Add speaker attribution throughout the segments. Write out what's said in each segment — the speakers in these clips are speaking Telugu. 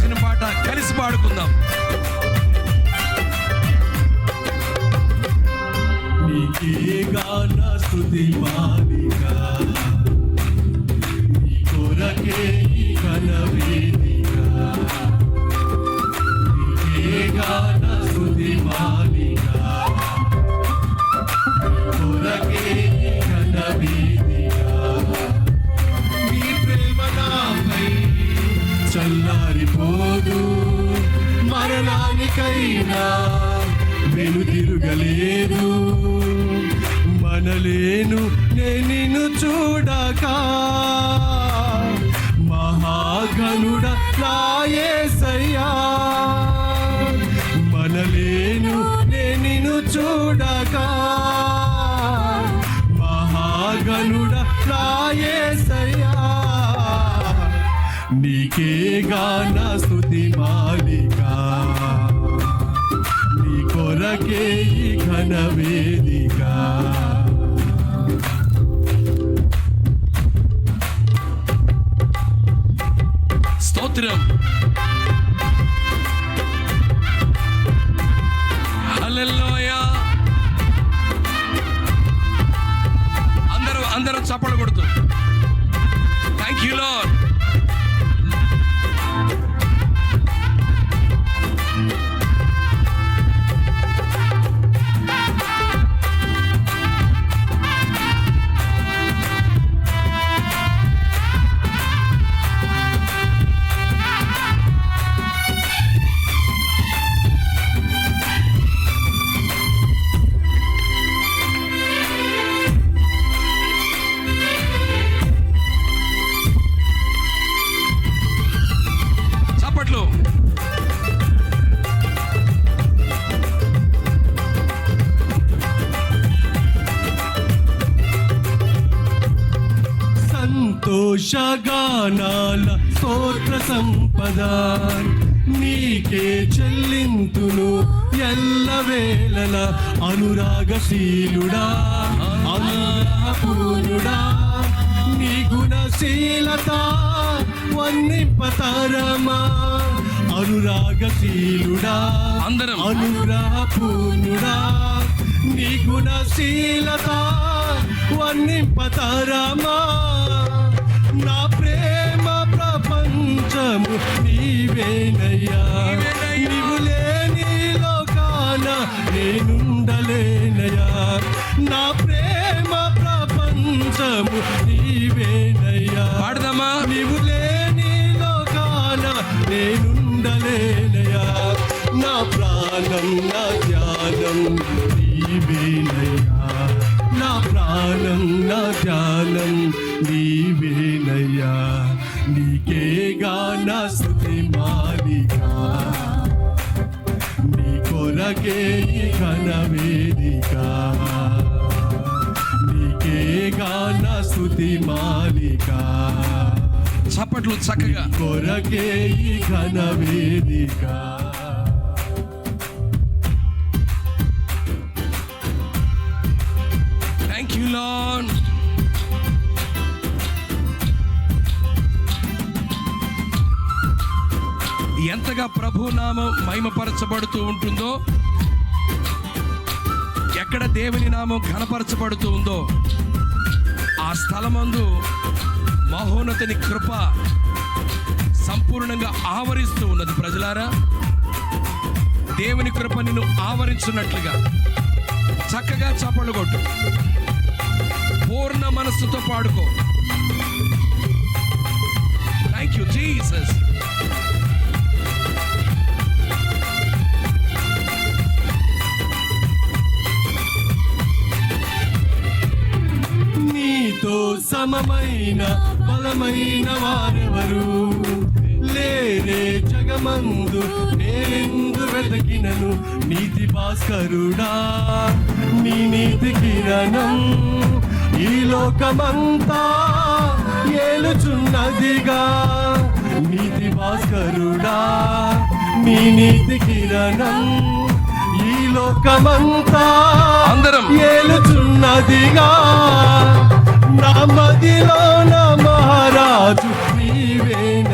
Speaker 1: ఇచ్చిన పాట కలిసి పాడుకుందాం. నీకే గాన శృతి మాలిక నీ మరణానికైనా వెనుతిరుగలేదు మనలేను నేను చూడక. మహాగనుడ నాయసయ్యా. మనలేను నేను చూడక. మహాగనుడ నాయసయ్యా. నీకే గాన స్తుతి మాలికా కొరకే ఘన వేదిక
Speaker 2: స్తోత్రం.
Speaker 1: సంతోషగానాల స్తోత్ర సంపద నీకే చెల్లింతును ఎల్లవేళల అనురాగశీలుడా అనురాగపూర్ణుడా నీ గుణశీలత వన్నిపతరమా అనురాగశీలుడా
Speaker 2: అందరం.
Speaker 1: అనుగ్రహపూర్ణుడా నీ గుణశీలత వర్ణింపతరమా ప్రపంచము నీవేనయ్యా. నీవు లేని లోకాన నేనుండలేనయ్యా. నా ప్రేమ ప్రపంచము నీవేనయ్యా.
Speaker 2: పాడదామా?
Speaker 1: నీవు లేని లోకాన నేనుండలేనయా నా ప్రాణం నా ధ్యానం నీవేనయ్యా. నా ప్రాణం నా ధ్యానం నీకేగా నా స్థుతి మాలిక. నీ కొరకే ఈ ఘన వేదిక. నీకేగా నా స్థుతి మాలిక.
Speaker 2: చప్పట్లు చక్కగా.
Speaker 1: కొరకే ఈ ఘన వేదిక.
Speaker 2: ఎంతగా ప్రభు నామం మహిమపరచబడుతూ ఉంటుందో ఎక్కడ దేవుని నామం ఘనపరచబడుతూ ఉందో ఆ స్థలమందు మహోన్నతని కృప సంపూర్ణంగా ఆవరిస్తూ ఉన్నది. ప్రజలారా దేవుని కృప నిన్ను ఆవరించున్నట్లుగా చక్కగా చప్పలు కొట్టు. పూర్ణ మనస్సుతో పాడుకో.
Speaker 1: సమమైన బలమైన వారెవరు? లేరే జగమందు నేనెందు వెతకినను నీతి భాస్కరుడా నీ నీతి కిరణం ఈ లోకమంతా ఏలుచున్నదిగా. నీతి భాస్కరుడా నీ నీతి కిరణం ఈ లోకమంతా
Speaker 2: అందరం.
Speaker 1: ఏలుచున్నదిగా. నా మదిలో నా మహారాజు నీవేనయ్యా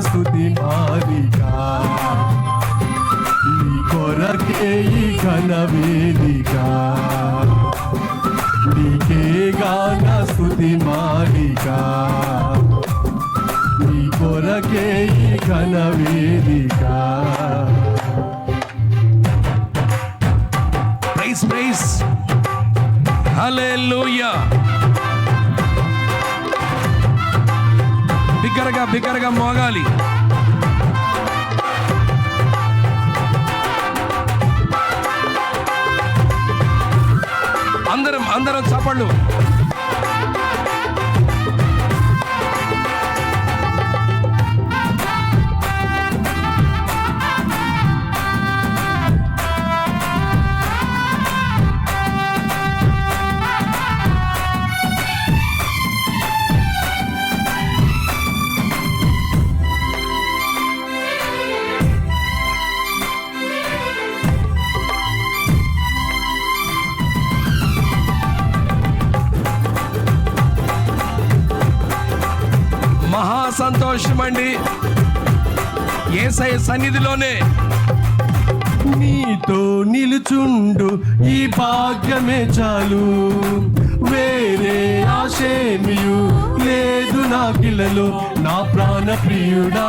Speaker 2: స్థుతి
Speaker 1: నా నీ కొరకే ఈ ఘన వేదిక. నీకే గాన స్థుతి మాలిక నీ కొరకే ఈ ఘన వేదిక.
Speaker 2: Praise praise. హల్లెలూయా. బిగ్గరగా బిగ్గరగా మోగాలి. అందరం అందరం చప్పళ్ళు. సంతోషం అండి ఏసఐ సన్నిధిలోనే?
Speaker 1: నీతో నిలుచుండు ఈ భాగ్యమే చాలు. వేరే ఆశేమియు లేదు నా పిల్లలో నా ప్రాణ ప్రియుడా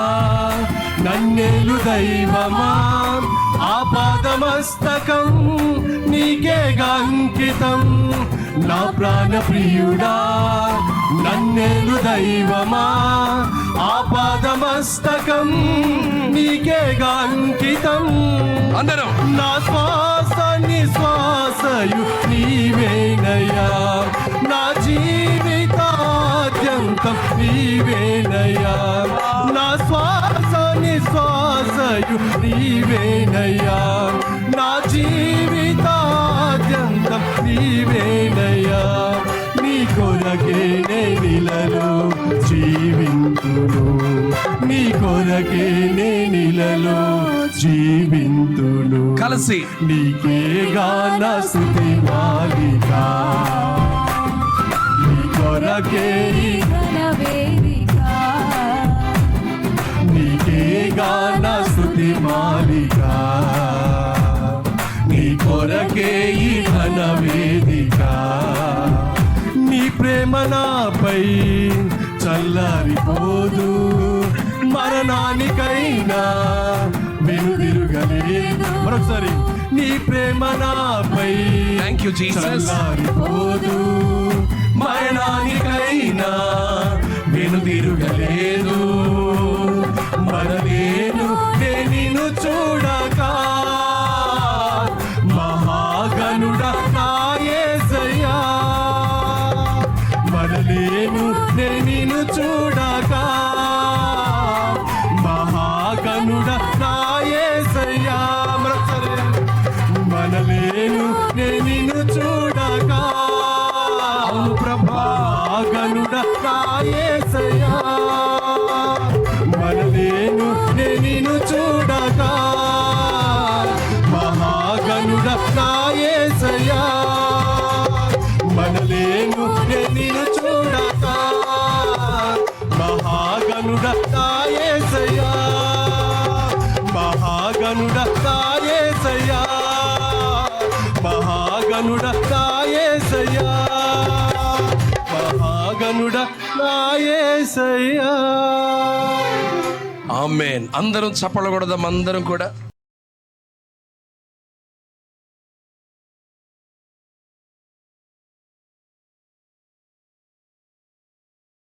Speaker 1: నన్నేలు దైవమా? ఆ పాదమస్తకం నీకేగా అంకితం నా ప్రాణ ప్రియుడా నన్నేలు దైవమా ఆ పాదమస్తకం నీకేగా అంకితం
Speaker 2: అందరం.
Speaker 1: నా శ్వాస నిశ్వాసయు నీవేనయ్యా. నా జీవితాద్యంతం నీవేనయ్యా. నా శ్వాస నిశ్వాసయు నీవేనయ్యా. నా జీవితాద్యంతం నీవేనయ్యా. నీ కొరకే నిలలో జీవింతును నీ కొరకే నిలలో జీవింతును
Speaker 2: కలిసి.
Speaker 1: నీకే గాన స్థుతి మాలిక నీ కొరకే నీకే గాన మాలిక. నీ కొరకే ఈ ఘన వేదిక. నీ ప్రేమ నాపై చల్లారిపోదు. మరణానికైనా వెనుదిరుగలేదు మరొకసారి నీ ప్రేమ నాపై
Speaker 2: Thank you, Jesus.
Speaker 1: చల్లారిపోదు. మరణానికైనా వెనుదిరుగలేదు
Speaker 2: ఆమెన్. అందరం చప్పడకూడదాం అందరం కూడా.